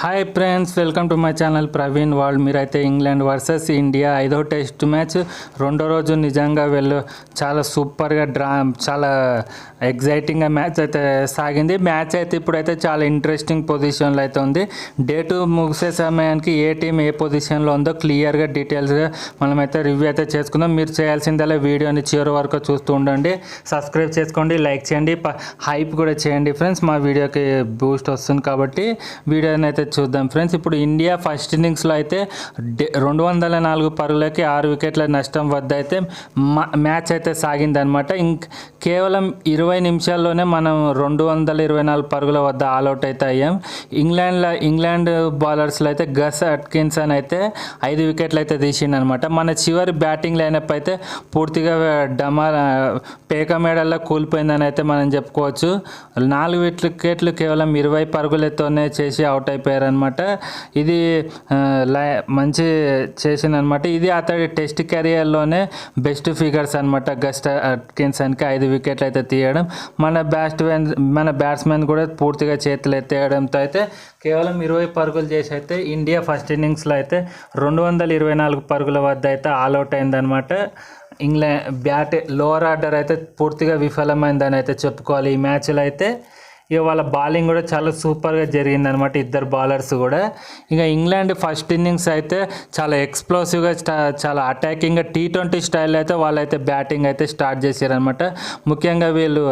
Hi friends welcome to my channel Praveen world మీరైతే England versus India ఐదో test match రెండో రోజు నిజంగా వెళ్ళు చాలా సూపర్గా డ్రా చాలా ఎగ్జైటింగ్గా మ్యాచ్ అయితే సాగింది. మ్యాచ్ అయితే ఇప్పుడైతే చాలా ఇంట్రెస్టింగ్ పొజిషన్లో అయితే ఉంది. డే టూ ముగిసే సమయానికి ఏ టీం ఏ పొజిషన్లో ఉందో క్లియర్గా డీటెయిల్స్గా మనమైతే రివ్యూ అయితే చేసుకుందాం. మీరు చేయాల్సిందల్లా వీడియోని చివరి వరకు చూస్తూ ఉండండి. సబ్స్క్రైబ్ చేసుకోండి లైక్ చేయండి. హైప్ కూడా చేయండి ఫ్రెండ్స్ మా వీడియోకి బూస్ట్ వస్తుంది కాబట్టి వీడియోని అయితే చూద్దాం. ఫ్రెండ్స్ ఇప్పుడు ఇండియా ఫస్ట్ ఇన్నింగ్స్లో అయితే డే- రెండు వందల నాలుగు పరుగులకి ఆరు వికెట్ల నష్టం వద్ద అయితే మా- మ్యాచ్ అయితే సాగిందనమాట ఇంక కేవలం ఇరవై నిమిషాల్లోనే మనం రెండు వందల ఇరవై నాలుగు పరుగుల వద్ద ఆల్అవుట్ అయితే అయ్యాం. ఇంగ్లాండ్లో ఇంగ్లాండ్ బౌలర్స్లో అయితే గస్ అట్కిన్సన్ అయితే ఐదు వికెట్లు అయితే తీసిండనమాట మన చివరి బ్యాటింగ్ లైనప్ అయితే పూర్తిగా డమా పేక మేడల్లో కూలిపోయిందని అయితే మనం చెప్పుకోవచ్చు. నాలుగు వికెట్లు కేవలం ఇరవై పరుగులతోనే చేసి అవుట్ అనమాట ఇది లై- మంచి చేసిందనమాట ఇది అతడి టెస్ట్ కెరియర్లోనే బెస్ట్ ఫిగర్స్ అనమాట గస్ట్ అట్కిన్సన్కి ఐదు వికెట్లు అయితే తీయడం. మన బ్యాట్స్మెన్ మన బ్యాట్స్మెన్ కూడా పూర్తిగా చేతులు ఎత్తేయడంతో అయితే కేవలం ఇరవై పరుగులు చేసి అయితే ఇండియా ఫస్ట్ ఇన్నింగ్స్లో అయితే రెండు వందల ఇరవై నాలుగు పరుగుల వద్ద అయితే ఆల్అవుట్ అయిందనమాట ఇంగ్లాండ్ బ్యాట్ లోవర్ ఆర్డర్ అయితే పూర్తిగా విఫలమైందని అయితే చెప్పుకోవాలి. ఈ మ్యాచ్లో అయితే ఇక వాళ్ళ బౌలింగ్ కూడా చాలా సూపర్గా జరిగిందనమాట ఇద్దరు బౌలర్స్ కూడా. ఇక ఇంగ్లాండ్ ఫస్ట్ ఇన్నింగ్స్ అయితే చాలా ఎక్స్ప్లోసివ్గా చాలా అటాకింగ్గా టీ ట్వంటీ స్టైల్ అయితే వాళ్ళైతే బ్యాటింగ్ అయితే స్టార్ట్ చేశారనమాట ముఖ్యంగా వీళ్ళు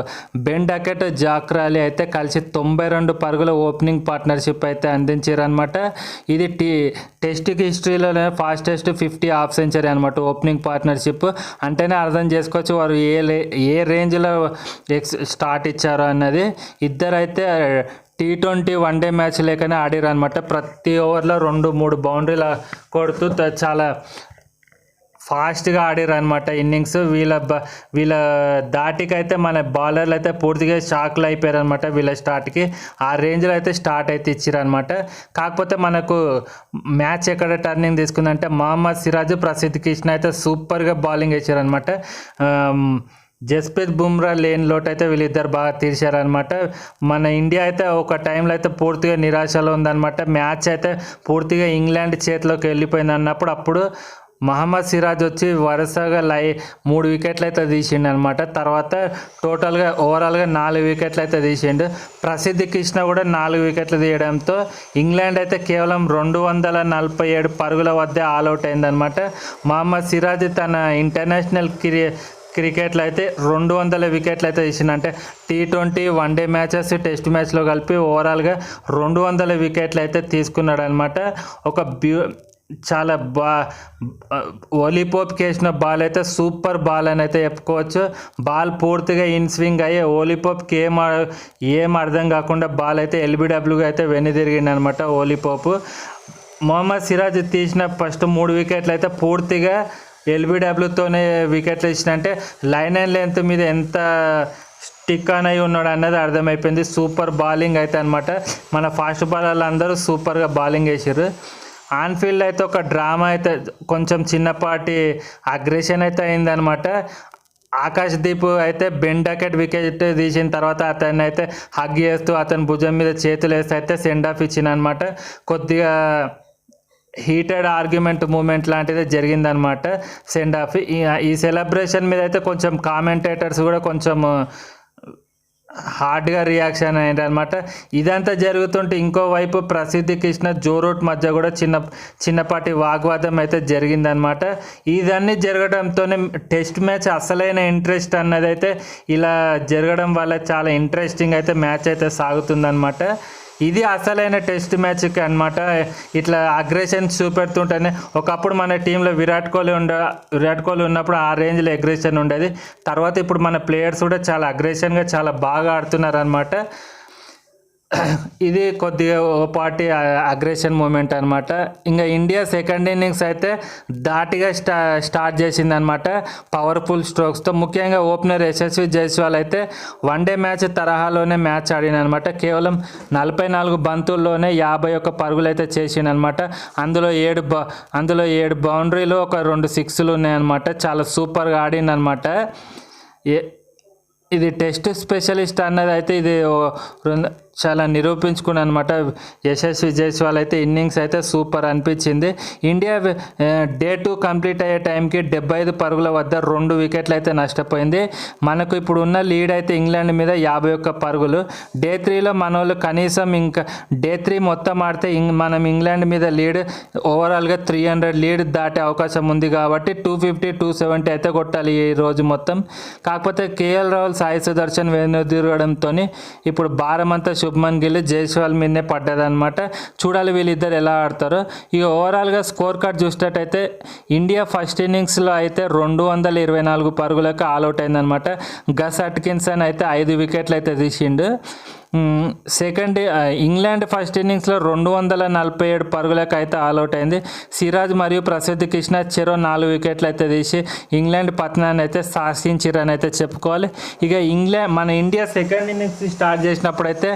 బెన్ డకెట్ జాక్రాలి అయితే కలిసి తొంభై రెండు పరుగుల ఓపెనింగ్ పార్ట్నర్షిప్ అయితే అందించారనమాట ఇది టీ టెస్ట్ హిస్టరీలోనే ఫాస్టెస్ట్ ఫిఫ్టీ హాఫ్ సెంచరీ అనమాట ఓపెనింగ్ పార్ట్నర్షిప్ అంటేనే అర్థం చేసుకోవచ్చు వారు ఏ ఏ రేంజ్లో ఎక్స్ స్టార్ట్ ఇచ్చారో అన్నది. ఇద్దరు ఇద్దరైతే T twenty one day match లేకనే ఆడారు అనమాట ప్రతి ఓవర్లో రెండు మూడు బౌండరీలు కొడుతూ చాలా ఫాస్ట్గా ఆడారు అనమాట ఇన్నింగ్స్. వీళ్ళ బ- వీళ్ళ దాటికైతే మన బౌలర్లు అయితే పూర్తిగా షాక్లు అయిపోయారు అనమాట వీళ్ళ స్టార్ట్కి. ఆ రేంజ్లో అయితే స్టార్ట్ అయితే ఇచ్చారు అనమాట కాకపోతే మనకు మ్యాచ్ ఎక్కడ టర్నింగ్ తీసుకుందంటే మహమ్మద్ సిరాజ్ ప్రసిద్ధ్ కృష్ణ అయితే సూపర్గా బౌలింగ్ వేసారనమాట జస్ప్రీత్ బుమ్రా లేని లోటు అయితే వీళ్ళిద్దరు బాగా తీర్చారనమాట మన ఇండియా అయితే ఒక టైంలో అయితే పూర్తిగా నిరాశలో ఉందన్నమాట. మ్యాచ్ అయితే పూర్తిగా ఇంగ్లాండ్ చేతిలోకి వెళ్ళిపోయింది అన్నప్పుడు అప్పుడు మహమ్మద్ సిరాజ్ వచ్చి వరుసగా లై మూడు వికెట్లు అయితే తీసిండు అనమాట తర్వాత టోటల్గా ఓవరాల్గా నాలుగు వికెట్లు అయితే తీసిండు. ప్రసిద్ధి కృష్ణ కూడా నాలుగు వికెట్లు తీయడంతో ఇంగ్లాండ్ అయితే కేవలం రెండు వందల నలభై ఏడు పరుగుల వద్ద ఆల్అవుట్ అయిందనమాట మహమ్మద్ సిరాజ్ తన ఇంటర్నేషనల్ కెరియర్ క్రికెట్లో అయితే రెండు వందల వికెట్లు అయితే తీసిండు అంటే T twenty one day matches test మ్యాచ్లో కలిపి ఓవరాల్గా రెండు వందల వికెట్లు అయితే తీసుకున్నాడు అనమాట ఒక బ్యూ చాలా బా ఓలీపోప్కి వేసిన బాల్ అయితే సూపర్ బాల్ అని అయితే చెప్పుకోవచ్చు. బాల్ పూర్తిగా ఇన్ స్వింగ్ అయ్యి ఓలీపోప్కి ఏం ఏం అర్థం కాకుండా బాల్ అయితే ఎల్బిడబ్ల్యూగా అయితే వెనుదిరిగింది అనమాట ఓలీపోప్. మొహమ్మద్ సిరాజ్ తీసిన ఫస్ట్ మూడు వికెట్లు అయితే పూర్తిగా ఎల్బిడబ్ల్యూతోనే వికెట్లు ఇచ్చినంటే లైన్ అండ్ లెంత్ మీద ఎంత స్టిక్ ఆన్ అయి ఉన్నాడు అన్నది అర్థమైపోయింది. సూపర్ బౌలింగ్ అయితే అనమాట మన ఫాస్ట్ బాలర్లు అందరూ సూపర్గా బౌలింగ్ వేసారు ఆన్ఫీల్డ్ అయితే ఒక డ్రామా అయితే కొంచెం చిన్నపాటి అగ్రెషన్ అయితే అయిందనమాట ఆకాష్ దీప్ అయితే బెండకెట్ వికెట్ తీసిన తర్వాత అతన్ని అయితే హగ్ చేస్తూ అతని భుజం మీద చేతులు వేస్తే అయితే సెండ్ ఆఫ్ ఇచ్చిన అనమాట కొద్దిగా హీటెడ్ ఆర్గ్యుమెంట్ మూమెంట్ లాంటిది జరిగిందనమాట సెండ్ ఆఫ్ ఈ ఈ సెలబ్రేషన్ మీద అయితే కొంచెం కామెంటేటర్స్ కూడా కొంచెం హార్డ్గా రియాక్షన్ అయ్యింది అనమాట ఇదంతా జరుగుతుంటే ఇంకోవైపు ప్రసిద్ధి కృష్ణ జోరూట్ మధ్య కూడా చిన్న చిన్నపాటి వాగ్వాదం అయితే జరిగిందనమాట ఇదన్నీ జరగడంతోనే టెస్ట్ మ్యాచ్ అసలైన ఇంట్రెస్ట్ అన్నది అయితే ఇలా జరగడం వల్ల చాలా ఇంట్రెస్టింగ్ అయితే మ్యాచ్ అయితే సాగుతుందన్నమాట. ఇది అసలైన టెస్ట్ మ్యాచ్కి అనమాట ఇట్లా అగ్రెషన్ చూపెడుతుంటేనే ఒకప్పుడు మన టీంలో విరాట్ కోహ్లీ ఉండ విరాట్ కోహ్లీ ఉన్నప్పుడు ఆ రేంజ్లో అగ్రెషన్ ఉండేది. తర్వాత ఇప్పుడు మన ప్లేయర్స్ కూడా చాలా అగ్రెషన్గా చాలా బాగా ఆడుతున్నారు అనమాట ఇది కొద్దిగా ఓ పార్టీ అగ్రెషన్ మూమెంట్ అనమాట ఇంకా ఇండియా సెకండ్ ఇన్నింగ్స్ అయితే దాటిగా స్టా స్టార్ట్ చేసింది అనమాట పవర్ఫుల్ స్ట్రోక్స్తో ముఖ్యంగా ఓపెనర్ యశస్వి జైస్వాల్ అయితే వన్ డే మ్యాచ్ తరహాలోనే మ్యాచ్ ఆడిన అనమాట కేవలం నలభై నాలుగు బంతుల్లోనే యాభై ఒక్క పరుగులు అయితే చేసింది అనమాట అందులో ఏడు బ అందులో ఏడు బౌండరీలు ఒక రెండు సిక్స్లు ఉన్నాయన్నమాట. చాలా సూపర్గా ఆడిందనమాట ఏ ఇది టెస్ట్ స్పెషలిస్ట్ అన్నది అయితే ఇది రెండు చాలా నిరూపించుకుని అనమాట యశస్వి జైస్వాల్ అయితే ఇన్నింగ్స్ అయితే సూపర్ అనిపించింది. ఇండియా డే టూ కంప్లీట్ అయ్యే టైంకి డెబ్బై ఐదు పరుగుల వద్ద రెండు వికెట్లు అయితే నష్టపోయింది. మనకు ఇప్పుడు ఉన్న లీడ్ అయితే ఇంగ్లాండ్ మీద యాభై ఒక్క పరుగులు. డే త్రీలో మన వాళ్ళు కనీసం ఇంకా డే త్రీ మొత్తం ఆడితే ఇంగ్ మనం ఇంగ్లాండ్ మీద లీడ్ ఓవరాల్గా త్రీ హండ్రెడ్ లీడ్ దాటే అవకాశం ఉంది కాబట్టి టూ ఫిఫ్టీ టూ సెవెంటీ అయితే కొట్టాలి ఈ రోజు మొత్తం. కాకపోతే కేఎల్ రాహుల్ సాయి సుదర్శన్ వెనుదిరగడంతో ఇప్పుడు భారమంతా శుభ్మన్ గిల్ జైస్వాల్ మీదనే పడ్డదనమాట చూడాలి వీళ్ళిద్దరు ఎలా ఆడతారో. ఇక ఓవరాల్గా స్కోర్ కార్డ్ చూసినట్టయితే ఇండియా ఫస్ట్ ఇన్నింగ్స్లో అయితే రెండు వందల ఇరవై నాలుగు పరుగులకు ఆల్అవుట్ అయిందనమాట గస్ అట్కిన్సన్ అయితే ఐదు వికెట్లు అయితే తీసిండు. సెకండ్ ఇంగ్లాండ్ ఫస్ట్ ఇన్నింగ్స్లో రెండు వందల నలభై ఏడు పరుగులకు అయితే ఆల్అవుట్ అయింది. సిరాజ్ మరియు ప్రసిద్ధ్ కృష్ణ చెరో నాలుగు వికెట్లు అయితే తీసి ఇంగ్లాండ్ పతనాన్ని అయితే శాసించిరని అయితే చెప్పుకోవాలి. ఇక ఇంగ్లాండ్ మన ఇండియా సెకండ్ ఇన్నింగ్స్ స్టార్ట్ చేసినప్పుడు అయితే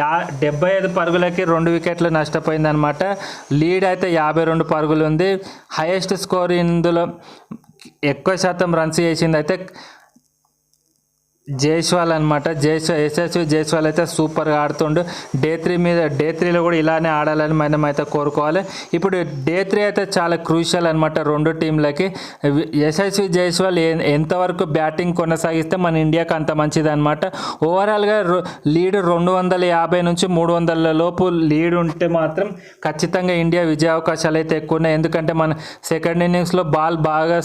యా డెబ్బై ఐదు పరుగులకి రెండు వికెట్లు నష్టపోయిందనమాట లీడ్ అయితే యాభై రెండు పరుగులు ఉంది హైయెస్ట్ స్కోర్ ఇందులో ఎక్కువ శాతం రన్స్ చేసింది అయితే జైస్వాల్ అనమాట జైస్వాల్ యశస్వి జైస్వాల్ అయితే సూపర్గా ఆడుతుండు. డే త్రీ మీద డే త్రీలో కూడా ఇలానే ఆడాలని మనం అయితే కోరుకోవాలి. ఇప్పుడు డే త్రీ అయితే చాలా క్రూషియల్ అనమాట రెండు టీంలకి. యశస్వి జైస్వాల్ ఎంతవరకు బ్యాటింగ్ కొనసాగిస్తే మన ఇండియాకి అంత మంచిది అనమాట ఓవరాల్గా లీడ్ రెండు వందల యాభై నుంచి మూడు వందల లోపు లీడ్ ఉంటే మాత్రం ఖచ్చితంగా ఇండియా విజయ అవకాశాలు అయితే ఎక్కువ ఉన్నాయి. ఎందుకంటే మన సెకండ్ ఇన్నింగ్స్లో బాల్ బాగా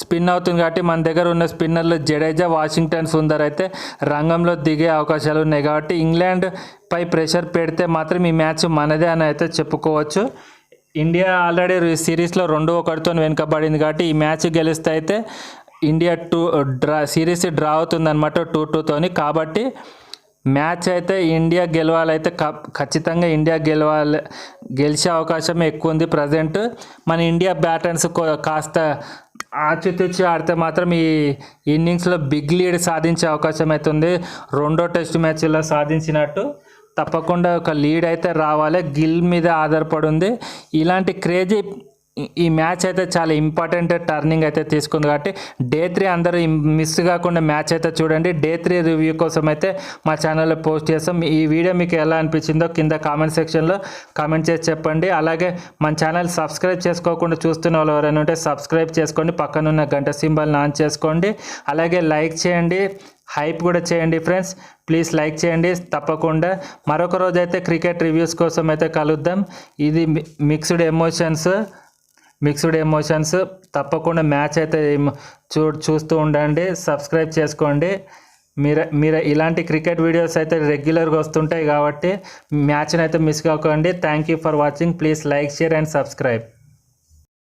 స్పిన్ అవుతుంది కాబట్టి మన దగ్గర ఉన్న స్పిన్నర్లు జడేజా వాషింగ్టన్ సుందర్ అయితే రంగంలో దిగే అవకాశాలు ఉన్నాయి కాబట్టి ఇంగ్లాండ్ పై ప్రెషర్ పెడితే మాత్రం ఈ మ్యాచ్ మనదే అని అయితే చెప్పుకోవచ్చు. ఇండియా ఆల్రెడీ సిరీస్లో రెండు ఒకటితో వెనుకబడింది కాబట్టి ఈ మ్యాచ్ గెలిస్తే అయితే India two draw series draw అవుతుందన్నమాట టూ టూతోని కాబట్టి మ్యాచ్ అయితే ఇండియా గెలవాలైతే ఖచ్చితంగా ఇండియా గెలవాలి గెలిచే అవకాశం ఎక్కువ ఉంది ప్రజెంట్. మన ఇండియా బ్యాటర్స్ కాస్త ఆచితూచి ఆడితే మాత్రం ఈ ఇన్నింగ్స్లో బిగ్ లీడ్ సాధించే అవకాశం అయితే ఉంది. రెండో టెస్ట్ మ్యాచ్లో సాధించినట్టు తప్పకుండా ఒక లీడ్ అయితే రావాలి. గిల్ మీద ఆధారపడి ఉంది. ఇలాంటి క్రేజీ ఈ- మ్యాచ్ అయితే చాలా ఇంపార్టెంట్ టర్నింగ్ అయితే తీసుకుంది కాబట్టి డే త్రీ అందరూ మిస్ కాకుండా మ్యాచ్ అయితే చూడండి. డే త్రీ రివ్యూ కోసం అయితే మా ఛానల్లో పోస్ట్ చేస్తాం. ఈ వీడియో మీకు ఎలా అనిపించిందో కింద కామెంట్ సెక్షన్లో కామెంట్ చేసి చెప్పండి. అలాగే మన ఛానల్ సబ్స్క్రైబ్ చేసుకోకుండా చూస్తున్న వాళ్ళు ఎవరైనా ఉంటే సబ్స్క్రైబ్ చేసుకోండి. పక్కనున్న గంట సింబల్ని ఆన్ చేసుకోండి. అలాగే లైక్ చేయండి. హైప్ కూడా చేయండి ఫ్రెండ్స్. ప్లీజ్ లైక్ చేయండి. తప్పకుండా మరొక రోజు అయితే క్రికెట్ రివ్యూస్ కోసం అయితే కలుద్దాం. ఇది mi- mixed emotions. Mixed emotions తప్పకుండా మ్యాచ్ అయితే చూ చూస్తూ ఉండండి సబ్స్క్రైబ్ చేసుకోండి. మీరు మీరు ఇలాంటి క్రికెట్ వీడియోస్ అయితే రెగ్యులర్గా వస్తుంటాయి కాబట్టి మ్యాచ్ని అయితే మిస్ కాకండి. Thank you for watching. Please like share and subscribe.